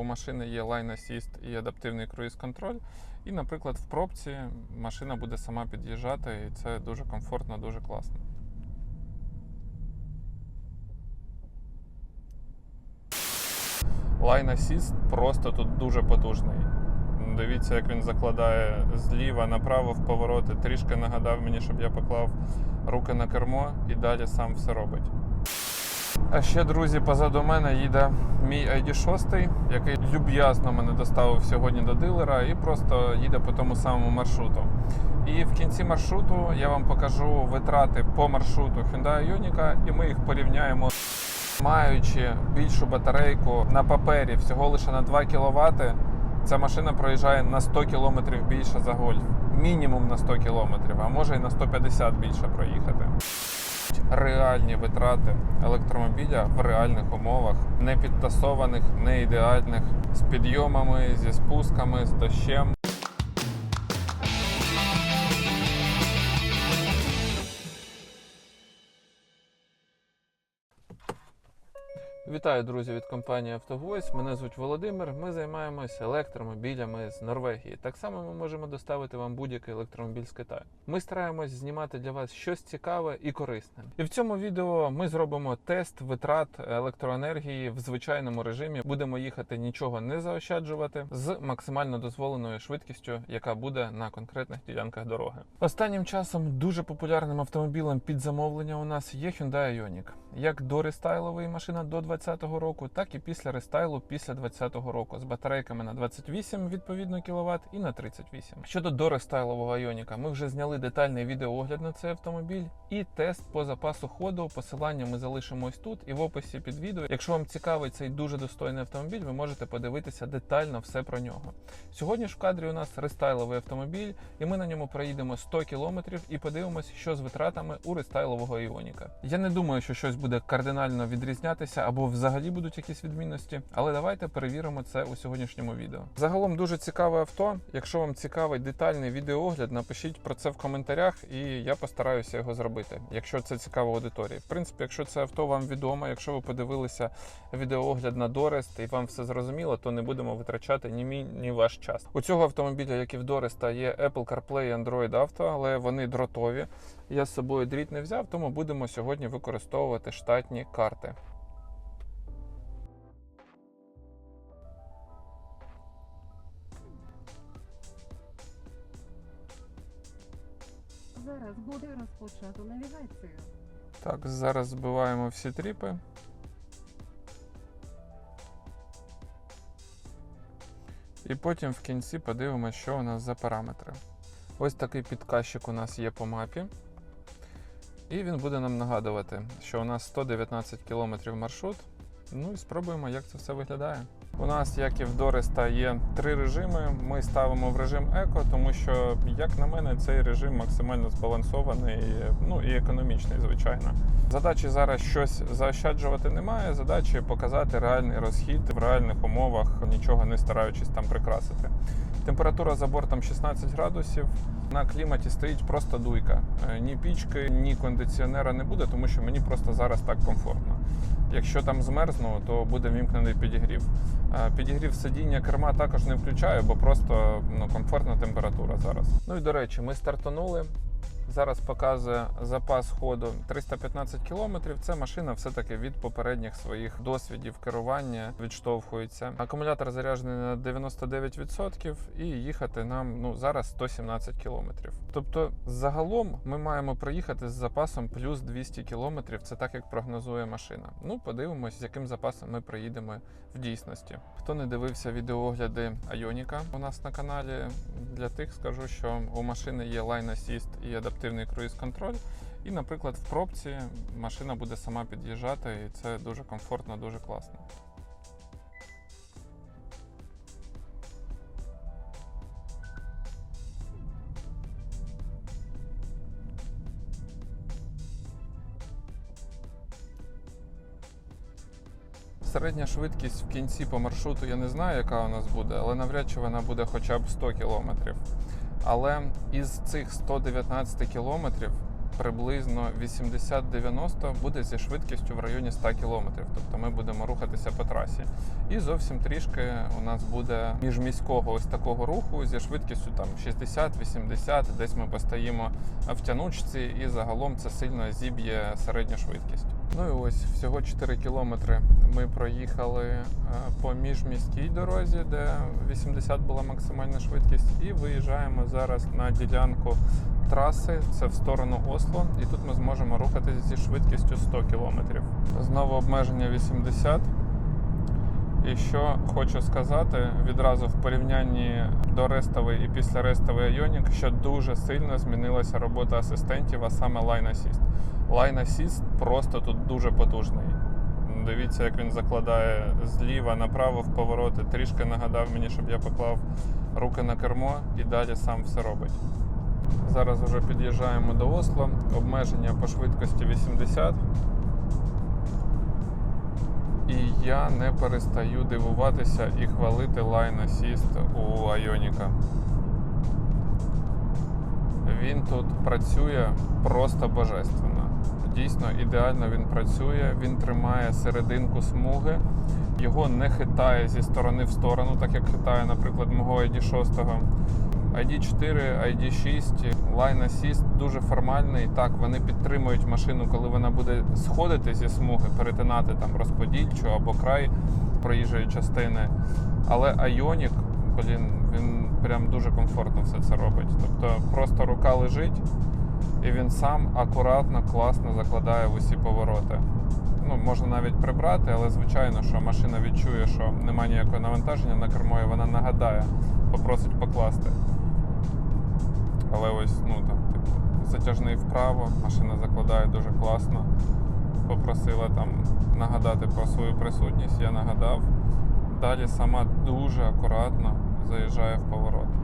у машини є Line Assist і адаптивний круїз-контроль. І, наприклад, в пробці машина буде сама під'їжджати, і це дуже комфортно, дуже класно. Line Assist просто тут дуже потужний. Дивіться, як він закладає зліва направо в повороти. Трішки нагадав мені, щоб я поклав руки на кермо і далі сам все робить. А ще, друзі, позаду мене їде мій ID6, який люб'язно мене доставив сьогодні до дилера і просто їде по тому самому маршруту. І в кінці маршруту я вам покажу витрати по маршруту Hyundai Ioniq, і ми їх порівняємо. Маючи більшу батарейку на папері всього лише на 2 кВт, ця машина проїжджає на 100 км більше за гольф. Мінімум на 100 км, а може і на 150 більше проїхати. Реальні витрати електромобіля в реальних умовах, не підтасованих, не ідеальних, з підйомами, зі спусками, з дощем. Вітаю, друзі, від компанії Автовойс. Мене звуть Володимир. Ми займаємося електромобілями з Норвегії. Так само ми можемо доставити вам будь-який електромобіль з Китаю. Ми стараємось знімати для вас щось цікаве і корисне. І в цьому відео ми зробимо тест витрат електроенергії в звичайному режимі. Будемо їхати нічого не заощаджувати з максимально дозволеною швидкістю, яка буде на конкретних ділянках дороги. Останнім часом дуже популярним автомобілем під замовлення у нас є Hyundai Ioniq. Як до рестайлової машина до 2020 року, так і після рестайлу після 2020 року з батарейками на 28 відповідно кВт і на 38. Щодо дорестайлового Ioniq, ми вже зняли детальний відеоогляд на цей автомобіль і тест по запасу ходу. Посилання ми залишимо ось тут і в описі під відео. Якщо вам цікавий цей дуже достойний автомобіль, ви можете подивитися детально все про нього. Сьогодні ж в кадрі у нас рестайловий автомобіль, і ми на ньому проїдемо 100 км і подивимося, що з витратами у рестайлового Ioniq. Я не думаю, що щось буде кардинально відрізнятися або взагалі будуть якісь відмінності, але давайте перевіримо це у сьогоднішньому відео. Загалом дуже цікаве авто. Якщо вам цікавий детальний відеоогляд, напишіть про це в коментарях, і я постараюся його зробити, якщо це цікаво аудиторії. В принципі, якщо це авто вам відомо, якщо ви подивилися відеоогляд на Дорест і вам все зрозуміло, то не будемо витрачати ні мій, ні ваш час. У цього автомобіля, як і в Дореста, є Apple CarPlay і Android Auto, але вони дротові. Я з собою дріт не взяв, тому будемо сьогодні використовувати штатні карти. Зараз буде розпочато навігацію. Так, зараз збиваємо всі тріпи. І потім в кінці подивимося, що у нас за параметри. Ось такий підказчик у нас є по мапі. І він буде нам нагадувати, що у нас 119 км маршрут. Ну і спробуємо, як це все виглядає. У нас, як і в Дореста, є три режими. Ми ставимо в режим еко, тому що, як на мене, цей режим максимально збалансований, ну і економічний, звичайно. Задачі зараз щось заощаджувати немає. Задачі показати реальний розхід в реальних умовах, нічого не стараючись там прикрасити. Температура за бортом 16 градусів. На кліматі стоїть просто дуйка. Е, Ні пічки, ні кондиціонера не буде, тому що мені просто зараз так комфортно. Якщо там змерзну, то буде вімкнений підігрів. Е, Підігрів сидіння керма також не включаю, бо просто ну, комфортна температура зараз. Ну і до речі, ми стартанули. Зараз показує запас ходу 315 км. Це машина все-таки від попередніх своїх досвідів керування відштовхується. Акумулятор заряджений на 99% і їхати нам ну, зараз 117 км. Тобто, загалом ми маємо проїхати з запасом плюс 200 км. Це так, як прогнозує машина. Ну, подивимось, з яким запасом ми проїдемо в дійсності. Хто не дивився відеоогляди Айоніка у нас на каналі, для тих скажу, що у машини є Line Assist і адаптивний круїз-контроль. І, наприклад, в пробці машина буде сама під'їжджати, і це дуже комфортно, дуже класно. Середня швидкість в кінці по маршруту я не знаю, яка у нас буде, але навряд чи вона буде хоча б 100 км. Але із цих 119 км приблизно 80-90 буде зі швидкістю в районі 100 км. Тобто ми будемо рухатися по трасі. І зовсім трішки у нас буде міжміського ось такого руху зі швидкістю там 60-80, десь ми постоїмо в тянучці, і загалом це сильно зіб'є середню швидкість. Ну і ось всього 4 кілометри ми проїхали е, по міжміській дорозі, де 80 була максимальна швидкість, і виїжджаємо зараз на ділянку траси. Це в сторону Осло, і тут ми зможемо рухатися зі швидкістю 100 кілометрів. Знову обмеження 80. І що хочу сказати відразу в порівнянні до рестовий і після рестовий Ioniq, що дуже сильно змінилася робота асистентів, а саме Line Assist. Line Assist просто тут дуже потужний. Дивіться, як він закладає зліва направо в повороти. Трішки нагадав мені, щоб я поклав руки на кермо і далі сам все робить. Зараз вже під'їжджаємо до Осло. Обмеження по швидкості 80. І я не перестаю дивуватися і хвалити Line Assist у Ioniq. Він тут працює просто божественно. Дійсно, ідеально він працює, він тримає серединку смуги, його не хитає зі сторони в сторону, так як хитає, наприклад, мого ID6. ID4, ID6, Line Assist дуже формальний. Так, вони підтримують машину, коли вона буде сходити зі смуги, перетинати там розподільчу або край проїжджої частини. Але Ioniq, блін, він прям дуже комфортно все це робить. Тобто просто рука лежить, і він сам акуратно, класно закладає в усі повороти. Ну, можна навіть прибрати, але звичайно, що машина відчує, що немає ніякого навантаження на кермо, і вона нагадає, попросить покласти. Але ось, ну там, типу, затяжний вправо, машина закладає дуже класно. Попросила там нагадати про свою присутність, я нагадав. Далі сама дуже акуратно заїжджає в поворот.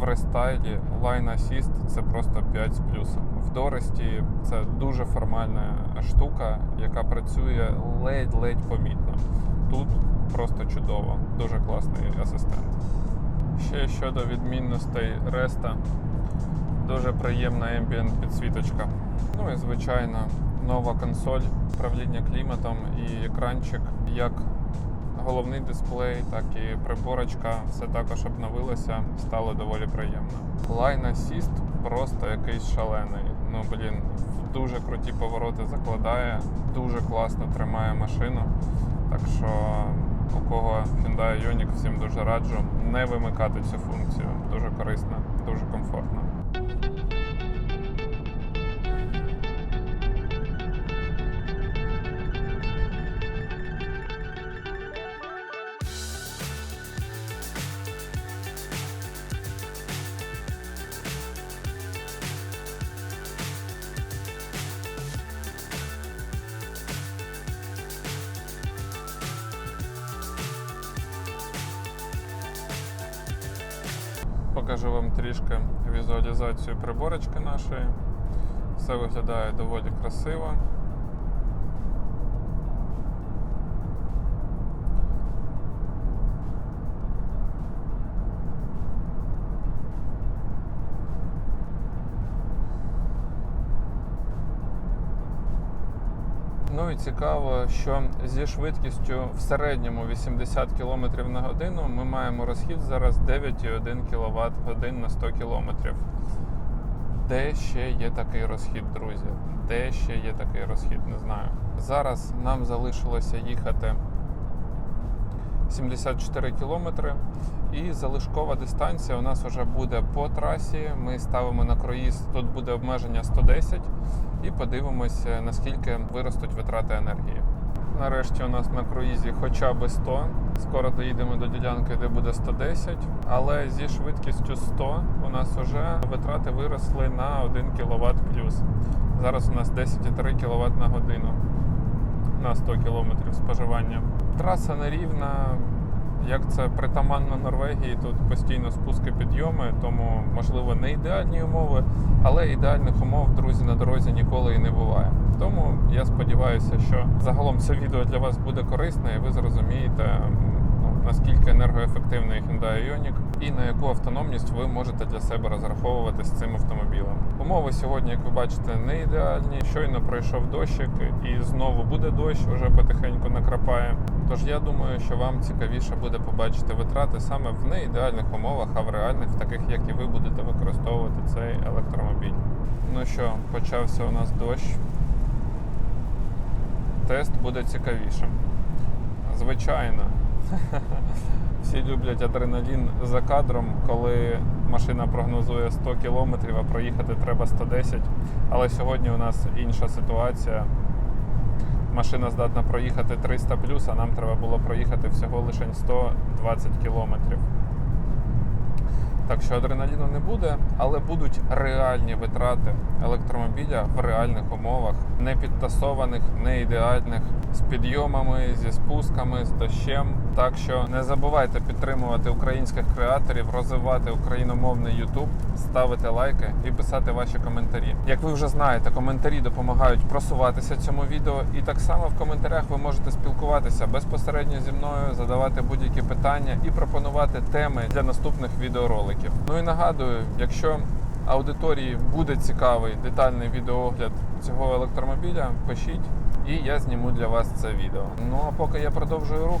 В рестайлі Line Assist це просто 5 з плюсом. В Доресті це дуже формальна штука, яка працює ледь-ледь помітно. Тут просто чудово, дуже класний асистент. Ще щодо відмінностей Реста, дуже приємна ambient підсвіточка. Ну і звичайно, нова консоль, управління кліматом і екранчик, як головний дисплей, так і приборочка, все також обновилося, стало доволі приємно. Line Assist просто якийсь шалений. Ну блін, дуже круті повороти закладає, дуже класно тримає машину. Так що у кого Hyundai Ioniq, всім дуже раджу не вимикати цю функцію. Дуже корисна, дуже комфортна. Покажу вам трішки візуалізацію приборочки нашої. Все виглядає доволі красиво. Ну і цікаво, що зі швидкістю в середньому 80 км на годину ми маємо розхід зараз 9,1 кВт годин на 100 км. Де ще є такий розхід, друзі? Де ще є такий розхід, не знаю. Зараз нам залишилося їхати 74 кілометри. І залишкова дистанція у нас вже буде по трасі. Ми ставимо на круїз, тут буде обмеження 110 і подивимося, наскільки виростуть витрати енергії. Нарешті у нас на круїзі хоча б 100. Скоро доїдемо до ділянки, де буде 110, але зі швидкістю 100 у нас вже витрати виросли на 1 кВт плюс. Зараз у нас 10,3 кВт на годину на 100 км споживання. Траса нерівна. Як це притаманно Норвегії, тут постійно спуски підйоми, тому можливо не ідеальні умови, але ідеальних умов, друзі, на дорозі ніколи і не буває. Тому я сподіваюся, що загалом це відео для вас буде корисне, і ви зрозумієте, наскільки енергоефективний Hyundai Ioniq і на яку автономність ви можете для себе розраховувати з цим автомобілем. Умови сьогодні, як ви бачите, не ідеальні. Щойно пройшов дощик і знову буде дощ, уже потихеньку накрапає. Тож я думаю, що вам цікавіше буде побачити витрати саме в неідеальних умовах, а в реальних, в таких, як і ви будете використовувати цей електромобіль. Ну що, почався у нас дощ. Тест буде цікавішим. Звичайно. Всі люблять адреналін за кадром, коли машина прогнозує 100 км, а проїхати треба 110. Але сьогодні у нас інша ситуація. Машина здатна проїхати 300 плюс, а нам треба було проїхати всього лише 120 кілометрів. Так що адреналіну не буде, але будуть реальні витрати електромобіля в реальних умовах, не підтасованих, не ідеальних, з підйомами, зі спусками, з дощем. Так що не забувайте підтримувати українських креаторів, розвивати україномовний YouTube, ставити лайки і писати ваші коментарі. Як ви вже знаєте, коментарі допомагають просуватися цьому відео, і так само в коментарях ви можете спілкуватися безпосередньо зі мною, задавати будь-які питання і пропонувати теми для наступних відеороликів. Ну і нагадую, якщо аудиторії буде цікавий детальний відеоогляд цього електромобіля, пишіть, і я зніму для вас це відео. Ну а поки я продовжую рух.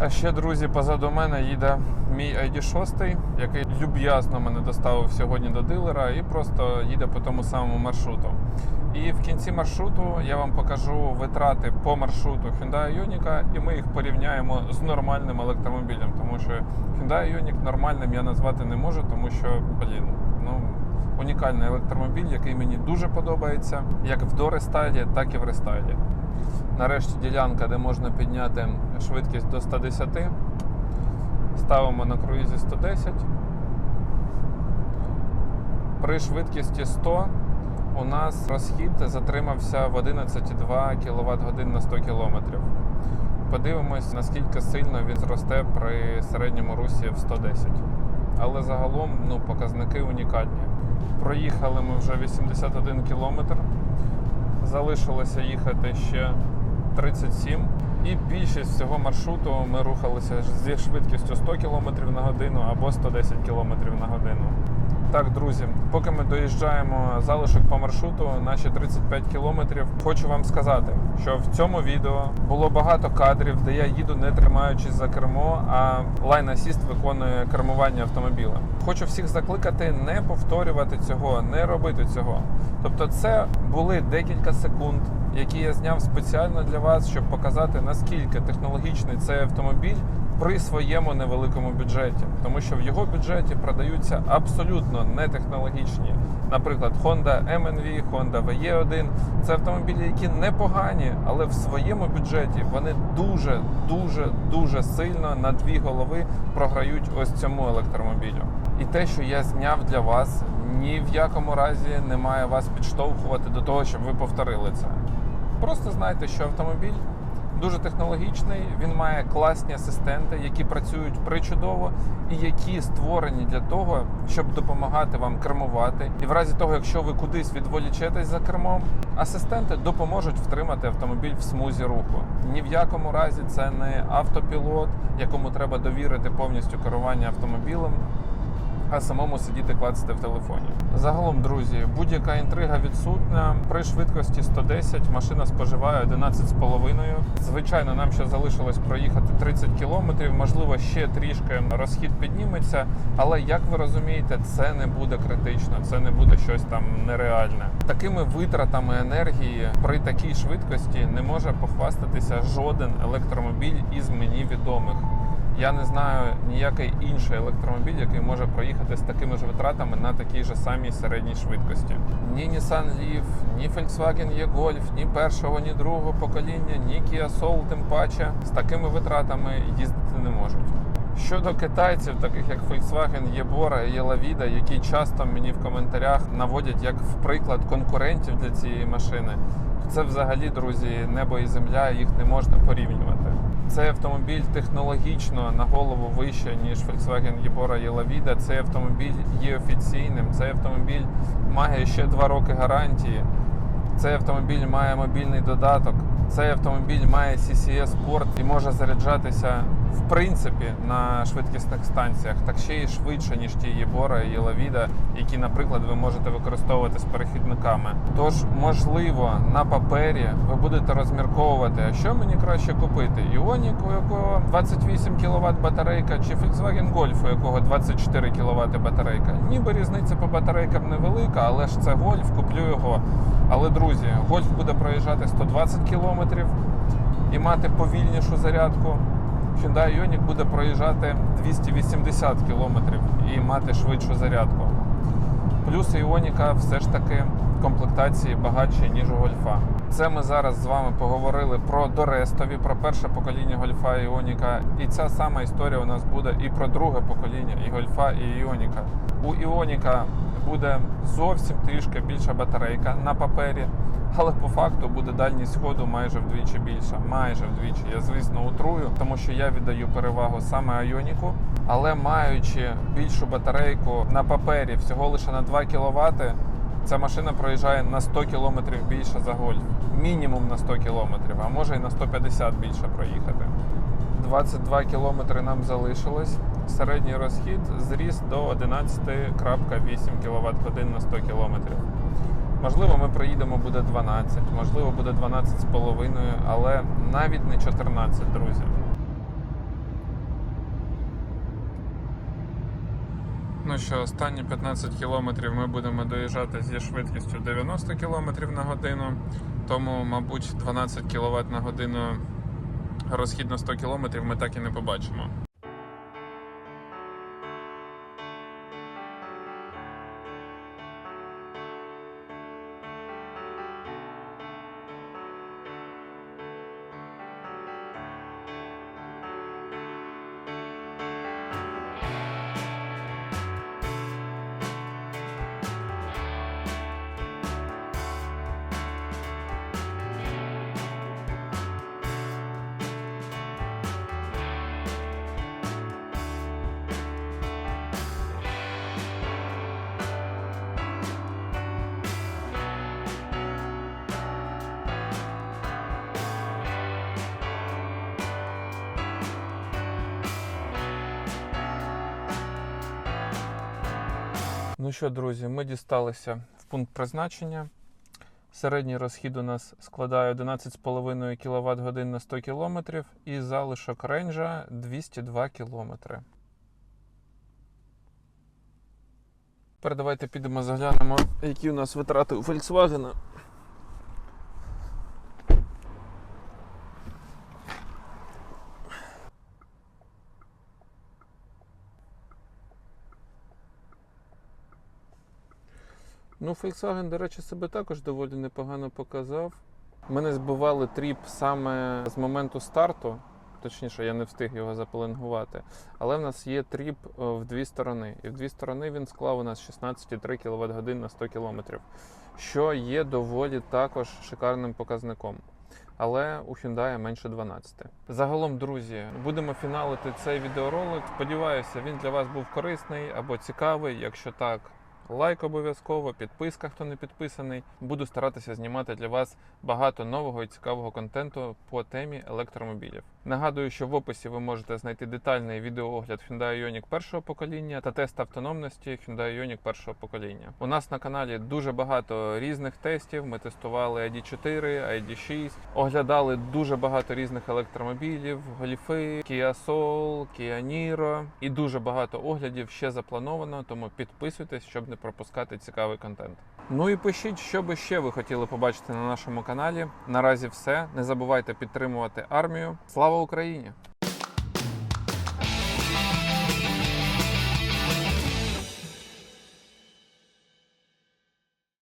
А ще, друзі, позаду мене їде мій ID6, який люб'язно мене доставив сьогодні до дилера і просто їде по тому самому маршруту. І в кінці маршруту я вам покажу витрати по маршруту Hyundai Ioniq, і ми їх порівняємо з нормальним електромобілем, тому що Hyundai Ioniq нормальним я назвати не можу, тому що, блін, унікальний електромобіль, який мені дуже подобається, як в дорестайлі, так і в рестайлі. Нарешті ділянка, де можна підняти швидкість до 110. Ставимо на круїзі 110. При швидкості 100 у нас розхід затримався в 11,2 кВт на 100 км. Подивимось, наскільки сильно він зросте при середньому русі в 110. Але загалом ну, показники унікальні. Проїхали ми вже 81 кілометр. Залишилося їхати ще 37. І більшість всього маршруту ми рухалися зі швидкістю 100 км на годину або 110 км на годину. Так, друзі, поки ми доїжджаємо залишок по маршруту, наші 35 кілометрів, хочу вам сказати, що в цьому відео було багато кадрів, де я їду не тримаючись за кермо, а Line Assist виконує кермування автомобілем. Хочу всіх закликати не повторювати цього, не робити цього. Тобто, це були декілька секунд, які я зняв спеціально для вас, щоб показати наскільки технологічний цей автомобіль при своєму невеликому бюджеті, тому що в його бюджеті продаються абсолютно не технологічні, наприклад, Honda MNV, Honda VE1. Це автомобілі, які непогані, але в своєму бюджеті вони дуже, дуже, дуже сильно на дві голови програють ось цьому електромобілю. І те, що я зняв для вас, ні в якому разі не має вас підштовхувати до того, щоб ви повторили це. Просто знайте, що автомобіль дуже технологічний, він має класні асистенти, які працюють причудово і які створені для того, щоб допомагати вам кермувати. І в разі того, якщо ви кудись відволічетесь за кермом, асистенти допоможуть втримати автомобіль в смузі руху. Ні в якому разі це не автопілот, якому треба довірити повністю керування автомобілем а самому сидіти клацати в телефоні. Загалом, друзі, будь-яка інтрига відсутня. При швидкості 110 машина споживає 11,5. Звичайно, нам ще залишилось проїхати 30 кілометрів. Можливо, ще трішки розхід підніметься, але як ви розумієте, це не буде критично, це не буде щось там нереальне. Такими витратами енергії при такій швидкості не може похвастатися жоден електромобіль із мені відомих. Я не знаю ніякий інший електромобіль, який може проїхати з такими ж витратами на такій же самій середній швидкості. Ні Nissan Leaf, ні Volkswagen E-Golf, ні першого, ні другого покоління, ні Kia Soul тим паче з такими витратами їздити не можуть. Щодо китайців, таких як Volkswagen, Єбора і Єлавіда, які часто мені в коментарях наводять як в приклад конкурентів для цієї машини, це взагалі, друзі, небо і земля, їх не можна порівнювати. Цей автомобіль технологічно на голову вище, ніж Volkswagen Єбора Єлавіда. Цей автомобіль є офіційним. Цей автомобіль має ще 2 роки гарантії. Цей автомобіль має мобільний додаток. Цей автомобіль має CCS-порт і може заряджатися в принципі на швидкісних станціях, так ще й швидше, ніж ті Єбора і Єлавіда, які, наприклад, ви можете використовувати з перехідниками. Тож, можливо, на папері ви будете розмірковувати, а що мені краще купити: Іонік, у якого 28 кВт батарейка, чи Volkswagen Golf, у якого 24 кВт батарейка. Ніби різниця по батарейкам невелика, але ж це Golf, куплю його. Але друзі, Golf буде проїжджати 120 км і мати повільнішу зарядку. Hyundai Ioniq буде проїжджати 280 км і мати швидшу зарядку. Плюси Іоніка все ж таки комплектації багатші, ніж у Гольфа. Це ми зараз з вами поговорили про дорестові, про перше покоління Гольфа і Іоніка. І ця сама історія у нас буде і про друге покоління і Гольфа, і Іоніка. У Іоніка буде зовсім трішки більша батарейка на папері, але по факту буде дальність ходу майже вдвічі більша. Майже вдвічі. Я звісно утрую, тому що я віддаю перевагу саме Айоніку. Але маючи більшу батарейку на папері всього лише на 2 кВт, ця машина проїжджає на 100 км більше за гольф. Мінімум на 100 км, а може і на 150 більше проїхати. 22 км нам залишилось. Середній розхід зріс до 11,8 кВт годин на 100 км. Можливо, ми проїдемо буде 12, можливо, буде 12,5, але навіть не 14, друзі. Ну що, останні 15 кілометрів ми будемо доїжджати зі швидкістю 90 км на годину, тому, мабуть, 12 кВт на годину розхід на 100 км ми так і не побачимо. Ну що, друзі, ми дісталися в пункт призначення. Середній розхід у нас складає 11,5 кВт годин на 100 км і залишок ренджа 202 км. Тепер давайте підемо заглянемо, які у нас витрати у Volkswagen. Ну, Volkswagen, до речі, себе також доволі непогано показав. Мене збивали тріп саме з моменту старту. Точніше, я не встиг його запеленгувати. Але в нас є тріп е, в дві сторони. І в дві сторони він склав у нас 16,3 кВт годин на 100 км, що є доволі також шикарним показником. Але у Hyundai менше 12. Загалом, друзі, будемо фіналити цей відеоролик. Сподіваюся, він для вас був корисний або цікавий. Якщо так, лайк обов'язково, підписка, хто не підписаний. Буду старатися знімати для вас багато нового і цікавого контенту по темі електромобілів. Нагадую, що в описі ви можете знайти детальний відеоогляд Hyundai Ioniq першого покоління та тест автономності Hyundai Ioniq першого покоління. У нас на каналі дуже багато різних тестів. Ми тестували ID4, ID6, оглядали дуже багато різних електромобілів, гольфи, Kia Soul, Kia Niro і дуже багато оглядів ще заплановано. Тому підписуйтесь, щоб не пропускати цікавий контент. Ну і пишіть, що би ще ви хотіли побачити на нашому каналі. Наразі все. Не забувайте підтримувати армію. Слава Україні!